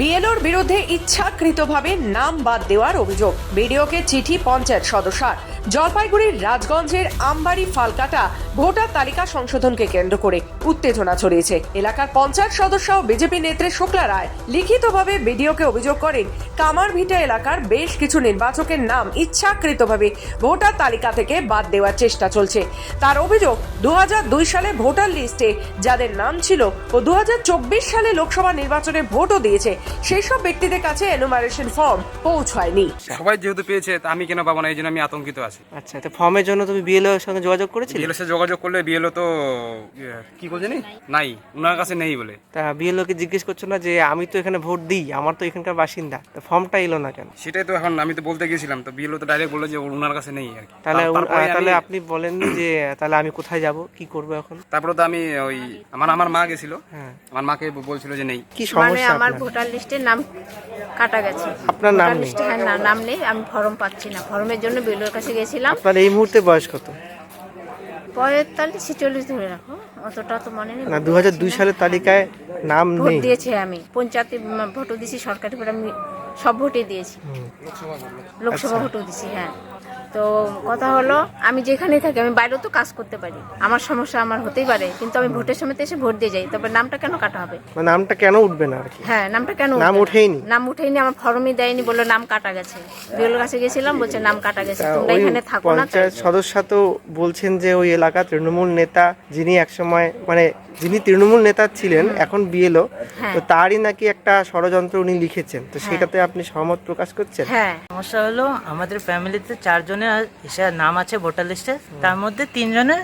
বিএলওর বিরুদ্ধে ইচ্ছাকৃতভাবে নাম বাদ দেওয়ার অভিযোগ। বিডিওকে চিঠি পঞ্চায়েত সদস্যার। জলপাইগুড়ির রাজগঞ্জের আমবাড়ি ফালকাটা ভোটার তালিকা সংশোধনকে কেন্দ্র করে উত্তেজনা ছড়িয়েছে। এলাকার পঞ্চায়েত সদস্য ও বিজেপি নেত্রী শুক্লা রায় লিখিতভাবে বিডিওকে অভিযোগ করেন, কামারভিটা এলাকার বেশ কিছু নির্বাচকের নাম ইচ্ছাকৃতভাবে ভোটার তালিকা থেকে বাদ দেওয়ার চেষ্টা চলছে। তার অভিযোগ দু হাজার দুই সালে ভোটার লিস্টে যাদের নাম ছিল ও দু হাজার চব্বিশ সালে লোকসভা নির্বাচনে ভোটও দিয়েছে সেই সব ব্যক্তিদের কাছে এনুমারেশন ফর্ম পৌঁছায়নি সবাই যেহেতু পেয়েছে তা আমি কেন পাবো না? এই জন্য আমি আতঙ্কিত আছি। আচ্ছা তো ফর্মের জন্য তুমি বিএলও এর সঙ্গে যোগাযোগ করেছিলে? বিএলও সে যোগাযোগ করলে বিএলও তো ইয়ে, কি বলছে নি নাই। ওনার কাছে নেই বলে। তা বিএলও কে জিজ্ঞেস করছ না যে আমি তো এখানে ভোট দিই আমার তো এখানকার বাসিন্দা তো ফর্মটা এলো না কেন? সেটাই তো এখন আমি তো বলতে গিয়েছিলাম তো বিএলও তো ডাইরেক্ট বলল যে ওনার কাছে নেই আর কি। তাহলে উনি- তারপরে আমি- তাহলে আপনি বলেননি যে তাহলে আমি কোথায় যাব কি করব এখন? তারপরে তো আমি ওই আমার আমার মা গেছিল। হ্যাঁ। আমার মাকে বলছিল যে নেই। কি মানে সমস্যা আমার আপনার? ভোটার লিস্টে নাম কাটা গেছে। আপনার নাম নেই লিস্টে হ্যাঁ না- নাম নেই আমি ফর্ম পাচ্ছি না। ফর্মের জন্য বিলোর কাছে গেছিলাম। আপনার এই মুহূর্তে বয়স কত? পঁয়তাল্লিশ ছেচল্লিশ ধরে রাখো অতটা তো মনে নেই। না দু হাজার দুই সালের তালিকায় নাম ভোট নেই। দিয়েছি আমি। পঞ্চায়েতে ভোট ভোটও দিয়েছি সরকারি ভোট আমি সব ভোটই দিয়েছি। লোকসভা ভোটও দিয়েছি হ্যাঁ। তো কথা হলো আমি যেখানেই থাকি আমি বাইরেও তো কাজ করতে পারি। আমার সমস্যা আমার হতেই পারে কিন্তু আমি ভোটের সময় এসে ভোট দিয়ে যাই তবে নামটা কেন কাটা হবে? মানে নামটা কেন উঠবে না আর কি? হ্যাঁ নামটা কেন নাম? উঠেইনি। নাম উঠেইনি আমার ফর্মই দেয়নি বলল নাম কাটা গেছে। বিএল কাছে গেছিলাম বলছে নাম কাটা গেছে তোমরা এখানে থাকো না পঞ্চায়েত সদস্য তো বলছেন যে ওই এলাকা তৃণমূল নেতা যিনি একসময় মানে যিনি তৃণমূল নেতা ছিলেন এখন বিএলও হ্যাঁ। তো তারই নাকি একটা ষড়যন্ত্র উনি লিখেছেন তো সেটাতে আপনি সহমত প্রকাশ করছেন? হ্যাঁ সমস্যা হলো আমাদের ফ্যামিলিতে চারজনের এসআর নাম আছে ভোটার লিস্টে, তার মধ্যে তিনজনের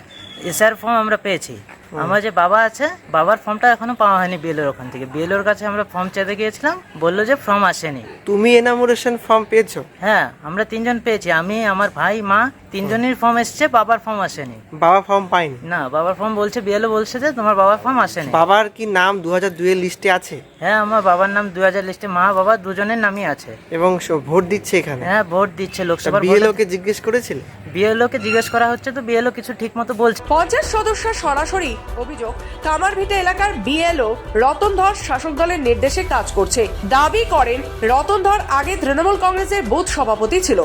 এসআর ফর্ম আমরা পেয়েছি। আমার যে বাবা আছে বাবার ফর্মটা এখনও পাওয়া হয়নি বিএলওর ওখান থেকে। বিএলওর কাছে আমরা ফর্ম চাইতে গিয়েছিলাম বলল যে ফর্ম আসেনি। তুমি এনামোরেশন ফর্ম পেয়েছ? হ্যাঁ আমরা তিনজন পেয়েছি। আমি আমার ভাই মা তিনজনের ফর্ম এসছে বাবার ফর্ম আসেনি। বাবা ফর্ম পাইনি না বাবার ফর্ম বলছে বিএলও বলছে যে তোমার বাবার ফর্ম আসেনি। বাবার কি নাম দু হাজার দুইয়ের লিস্টে আছে? হ্যাঁ আমার বাবার নাম দু হাজার লিস্টে মা বাবা দুজনের নামই আছে। এবং স- ভোট দিচ্ছে এখানে? হ্যাঁ ভোট দিচ্ছে লোকসভার বিএলও কে জিজ্ঞেস করেছিলে? বিএলও কে জিজ্ঞেস করা হচ্ছে তো বিএলও কিছু ঠিক মতো বলছে। পঞ্চাশ সদস্য সরাসরি অভিযোগ কামারভিটা এলাকার বিএলও রতন ধর শাসক দলের নির্দেশে কাজ করছে। দাবি করেন রতন ধর আগে তৃণমূল কংগ্রেসের বুথ সভাপতি ছিল।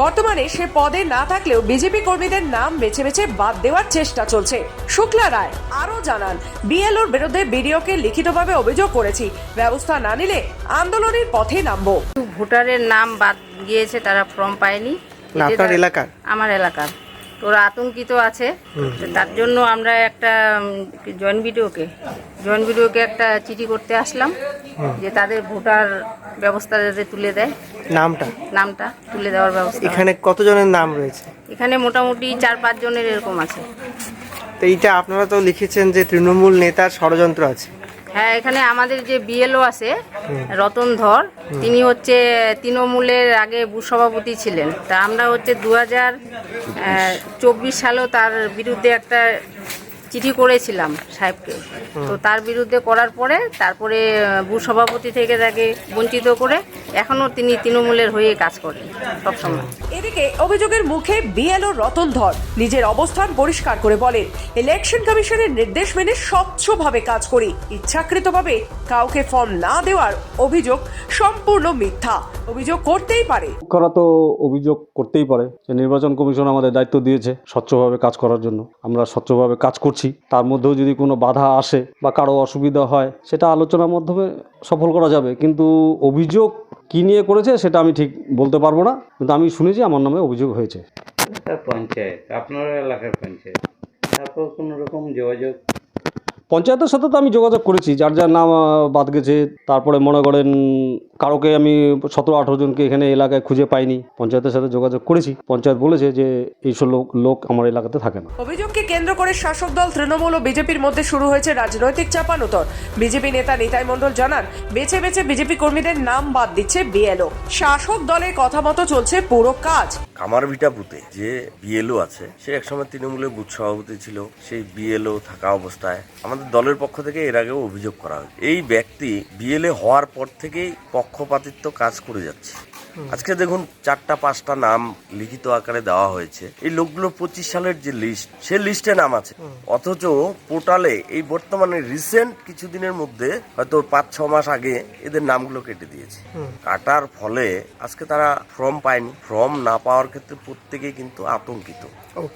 বর্তমানে সে পদে না থাকলেও বিজেপি কর্মীদের নাম বেছে বেছে বাদ দেওয়ার চেষ্টা চলছে। শুক্লা রায় আরও জানান বিএলওর বিরুদ্ধে বিডিওকে লিখিতভাবে অভিযোগ করেছি। ব্যবস্থা না নিলে আন্দোলনের পথে নামবো। ভোটারের নাম বাদ গিয়েছে তারা ফর্ম পায়নি। আপনার এলাকার? আমার এলাকার। তো ওরা আতঙ্কিত আছে। তার জন্য আমরা একটা জয়েন্ট ভিডিওকে জয়েন্ট ভিডিওকে একটা চিঠি করতে আসলাম যে তাদের ভোটার ব্যবস্থা যাতে তুলে দেয়। নামটা? নামটা তুলে দেওয়ার ব্যবস্থা। এখানে কতজনের নাম রয়েছে? এখানে মোটামুটি চার পাঁচ জনের এরকম আছে। তো এইটা আপনারা তো লিখেছেন যে তৃণমূল নেতার ষড়যন্ত্র আছে। হ্যাঁ এখানে আমাদের যে বিএলও আছে রতন ধর তিনি হচ্ছে তৃণমূলের আগে সভাপতি ছিলেন। তা আমরা হচ্ছে দু হাজার চব্বিশ সালেও তার বিরুদ্ধে একটা চিঠি করেছিলাম সাহেবকে। তো তার বিরুদ্ধে করার পরে তারপরে সভাপতি থেকে তাকে বঞ্চিত করে এখনও তিনি তৃণমূলের হয়ে কাজ করেন সবসময়। এদিকে অভিযোগের মুখে বিএলও রতন ধর নিজের অবস্থান পরিষ্কার করে বলেন ইলেকশন কমিশনের নির্দেশ মেনে স্বচ্ছভাবে কাজ করি। ইচ্ছাকৃতভাবে কাউকে ফর্ম না দেওয়ার অভিযোগ সম্পূর্ণ মিথ্যা। অভিযোগ করতেই পারে। করা তো অভিযোগ করতেই পারে যে নির্বাচন কমিশন আমাদের দায়িত্ব দিয়েছে স্বচ্ছভাবে কাজ করার জন্য। আমরা স্বচ্ছভাবে কাজ করছি তার মধ্যেও যদি কোনো বাধা আসে বা কারও অসুবিধা হয় সেটা আলোচনার মাধ্যমে সফল করা যাবে। কিন্তু অভিযোগ কী নিয়ে করেছে সেটা আমি ঠিক বলতে পারব না কিন্তু আমি শুনেছি আমার নামে অভিযোগ হয়েছে। পঞ্চায়েত আপনার এলাকার পঞ্চায়েত। তারপর কোনো রকম যোগাযোগ? পঞ্চায়েতের সাথে তো আমি যোগাযোগ করেছি যার যার নাম বাদ গেছে তারপরে মনে করেন কারোকে আমি সতেরো আঠেরো জনকে এখানে এলাকায় খুঁজে পাইনি। পঞ্চায়েতের সাথে যোগাযোগ করেছি। পঞ্চায়েত বলেছে যে এইসব লোক লোক আমার এলাকাতে থাকে না। অভিযোগকে কেন্দ্র করে শাসক দল তৃণমূল ও বিজেপির মধ্যে শুরু হয়েছে রাজনৈতিক চাপানোতর। বিজেপি নেতা নিতাই মণ্ডল জানান বেছে বেছে বিজেপি কর্মীদের নাম বাদ দিচ্ছে বিএলও। শাসক দলের কথা মতো চলছে পুরো কাজ। কামারভিটা বুথে যে বিএলও আছে সে একসময় তৃণমূলের বুথ সভাপতি ছিল সেই বিএলও থাকা অবস্থায় আমাদের দলের পক্ষ থেকে এর আগেও অভিযোগ করা হয় এই ব্যক্তি বিএলএ হওয়ার পর থেকেই পক্ষপাতিত্ব কাজ করে যাচ্ছে। আজকে দেখুন চারটা পাঁচটা নাম লিখিত আকারে দেওয়া হয়েছে। এই লোকগুলো পঁচিশ সালের যে লিস্ট সে লিস্টে নাম আছে। অথচ পোর্টালে এই বর্তমানে রিসেন্ট কিছুদিনের মধ্যে হয়তো পাঁচ ছ মাস আগে এদের নামগুলো কেটে দিয়েছে। কাটার ফলে আজকে তারা ফর্ম পায়নি। ফর্ম না পাওয়ার ক্ষেত্রে প্রত্যেকেই কিন্তু আতঙ্কিত।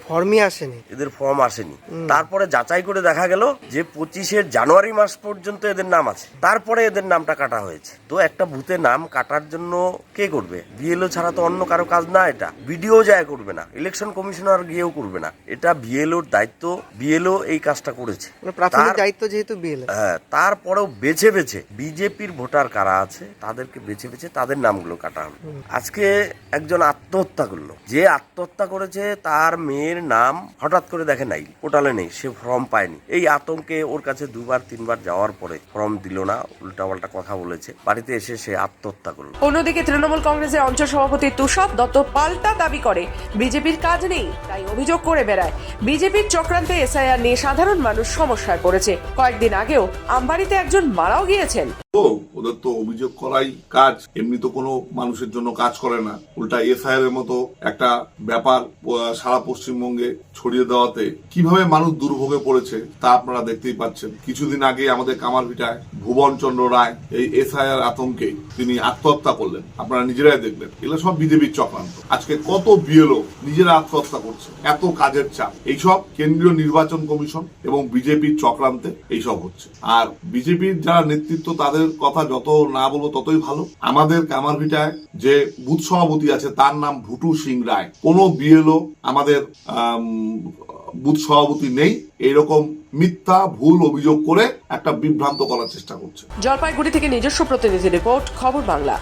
ফর্মই আসেনি? এদের ফর্ম আসেনি। তারপরে যাচাই করে দেখা গেল যে পঁচিশের জানুয়ারি মাস পর্যন্ত এদের নাম আছে। তারপরে এদের নামটা কাটা হয়েছে। তো একটা বুথে নাম কাটার জন্য কে করবে? বিএলও ছাড়া তো অন্য কারও কাজ না এটা। বিডিও যায় করবে না। ইলেকশন কমিশনার গিয়েও করবে না। এটা বিএলওর দায়িত্ব। বিএলও এই কাজটা করেছে। মানে প্রাথমিক দায়িত্ব যেহেতু হ্যাঁ তারপরেও বেছে বেছে বিজেপির ভোটার কারা আছে তাদেরকে বেছে বেছে তাদের নামগুলো কাটা হলো আজকে একজন আত্মহত্যা করল। যে আত্মহত্যা করেছে তার মেয়ের নাম হঠাৎ করে দেখে নাই। পোর্টালে নেই। সে ফর্ম পায়নি। এই আতঙ্কে ওর কাছে দুবার তিনবার যাওয়ার পরে ফর্ম দিল না। উল্টাপাল্টা কথা বলেছে। বাড়িতে এসে সে আত্মহত্যা করল। অন্যদিকে তৃণমূল কংগ্রেসের অঞ্চল সভাপতি তুষার দত্ত পাল্টা দাবি করে। বিজেপির কাজ নেই, তাই অভিযোগ করে বেড়ায়। বিজেপির চক্রান্তে এসআইআর নিয়ে সাধারণ মানুষ সমস্যায় পড়েছে। কয়েকদিন আগেও আমবাড়িতে একজন মারাও গিয়েছেন। ওদের তো অভিযোগ করাই কাজ। এমনি তো কোনো মানুষের জন্য কাজ করে না। উল্টা এসআইআর এর মতো একটা ব্যাপার সারা পশ্চিমবঙ্গে ছড়িয়ে দেওয়াতে কীভাবে মানুষ দুর্ভোগে পড়েছে তা আপনারা দেখতেই পাচ্ছেন। কিছুদিন আগে আমাদের কামারভিটায় ভুবন চন্দ্র রায় এই এসআইআর আতঙ্কে তিনি আত্মহত্যা করলেন। আপনারা নিজেরাই দেখলেন এগুলো সব বিজেপির চক্রান্ত। আজকে কত বিএলও নিজেরা আত্মহত্যা করছে। এত কাজের চাপ। এইসব কেন্দ্রীয় নির্বাচন কমিশন এবং বিজেপির চক্রান্তে এইসব হচ্ছে। আর বিজেপির যারা নেতৃত্ব তাদের কথা যত না বলব ততই ভালো। আমাদের কামারভিটায় যে বুথ সভাপতি আছে তার নাম ভুটু সিং রায়। কোনো বিএলও আমাদের আম, বুথ সভাপতি নেই এরকম মিথ্যা ভুল অভিযোগ করে একটা বিভ্রান্ত করার চেষ্টা করছে। জলপাইগুড়ি থেকে নিজস্ব প্রতিনিধি রিপোর্ট, খবর বাংলা।